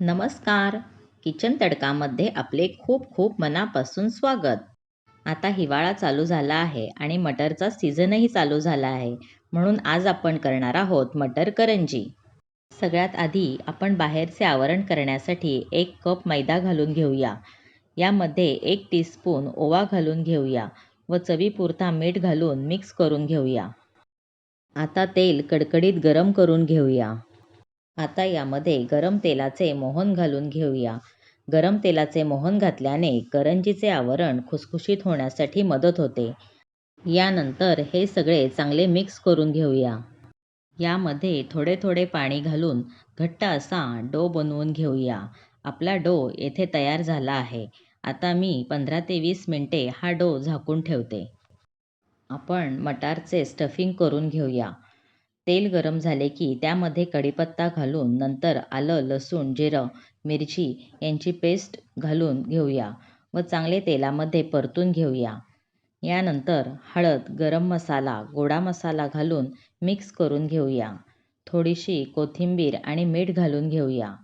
नमस्कार. किचन तडकामध्ये आपले खूप खूप मनापासून स्वागत. आता हिवाळा चालू झाला आहे आणि मटरचा सीझनही चालू झाला आहे. म्हणून आज आपण करणार आहोत मटर करंजी. सगळ्यात आधी आपण बाहेरचे आवरण करण्यासाठी एक कप मैदा घालून घेऊया. यामध्ये एक टीस्पून ओवा घालून घेऊया व चवीपुरता मीठ घालून मिक्स करून घेऊया. आता तेल कडकडीत गरम करून घेऊया. आता यामध्ये गरम तेलाचे मोहन घालून घेऊया. गरम तेलाचे मोहन घातल्याने करंजीचे आवरण खुसखुशीत होण्यासाठी मदत होते. यानंतर हे सगळे चांगले मिक्स करून घेऊया. यामध्ये थोडे थोडे पाणी घालून घट्ट असा डो बनवून घेऊया. आपला डो येथे तयार झाला आहे. आता मी पंधरा ते वीस मिनटे हा डो झाकून ठेवते. आपण मटारचे स्टफिंग करून घेऊया. तेल गरम झाले की त्यामध्ये कढीपत्ता घालून नंतर आलं लसूण जिरं मिरची यांची पेस्ट घालून घेऊया व चांगले तेलामध्ये परतून घेऊया. यानंतर हळद गरम मसाला गोडा मसाला घालून मिक्स करून घेऊया. थोडीशी कोथिंबीर आणि मीठ घालून घेऊया.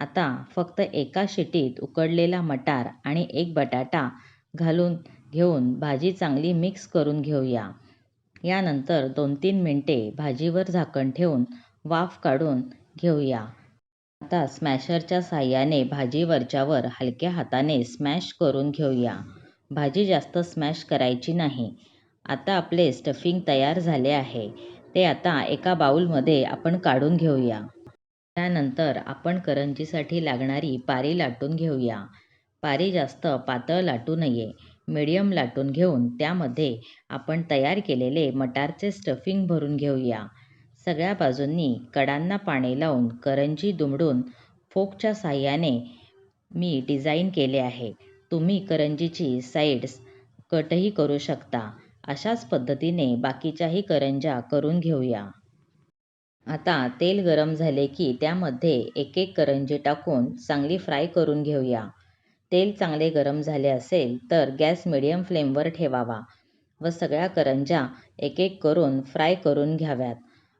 आता फक्त एका शिटीत उकडलेला मटार आणि एक बटाटा घालून घेऊन भाजी चांगली मिक्स करून घेऊया. यानंतर दोन तीन मिनटे भाजीवर झाकण ठेवून वाफ काढून घेऊया. आता स्मॅशरच्या साह्याने भाजी वरच्यावर हलक्या हाताने स्मॅश करून घेऊया. भाजी जास्त स्मॅश करायची नाही. आता आपले स्टफिंग तयार झाले आहे. ते आता एका बाऊलमध्ये आपण काढून घेऊया. त्यानंतर आपण करंजीसाठी लागणारी पारी लाटून घेऊया. पारी जास्त पातळ लाटू नये. मिडियम लाटून घेऊन त्यामध्ये आपण तयार केलेले मटारचे स्टफिंग भरून घेऊया. सगळ्या बाजूंनी कडांना पाणी लावून करंजी दुमडून फोकच्या साह्याने मी डिझाईन केले आहे. तुम्ही करंजीची साईड्स कटही करू शकता. अशाच पद्धतीने बाकीच्याही करंज्या करून घेऊया. आता तेल गरम झाले की त्यामध्ये एक एक करंजी टाकून चांगली फ्राय करून घेऊया. तेल चांगले गरम झाले असेल तर गॅस मिडियम फ्लेमवर ठेवावा व सगळ्या करंज्या एक एक करून फ्राय करून घ्याव्यात.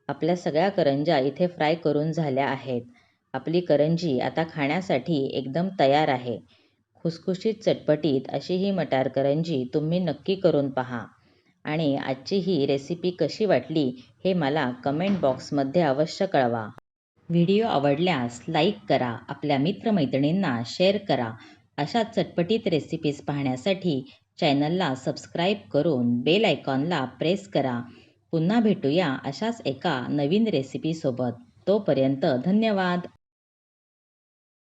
आपल्या सगळ्या करंज्या इथे फ्राय करून झाल्या आहेत. आपली करंजी आता खाण्यासाठी एकदम तयार आहे. खुसखुशीत चटपटीत अशी ही मटार करंजी तुम्ही नक्की करून पहा. आणि आजची ही रेसिपी कशी वाटली हे मला कमेंट बॉक्समध्ये अवश्य कळवा. व्हिडिओ आवडल्यास लाईक करा आपल्या मित्रमैत्रिणींना शेअर करा अशा चटपटीत रेसिपीज पाहण्यासाठी चॅनलला सबस्क्राईब करून बेल आयकॉनला प्रेस करा. पुन्हा भेटूया अशाच एका नवीन रेसिपीसोबत तोपर्यंत धन्यवाद.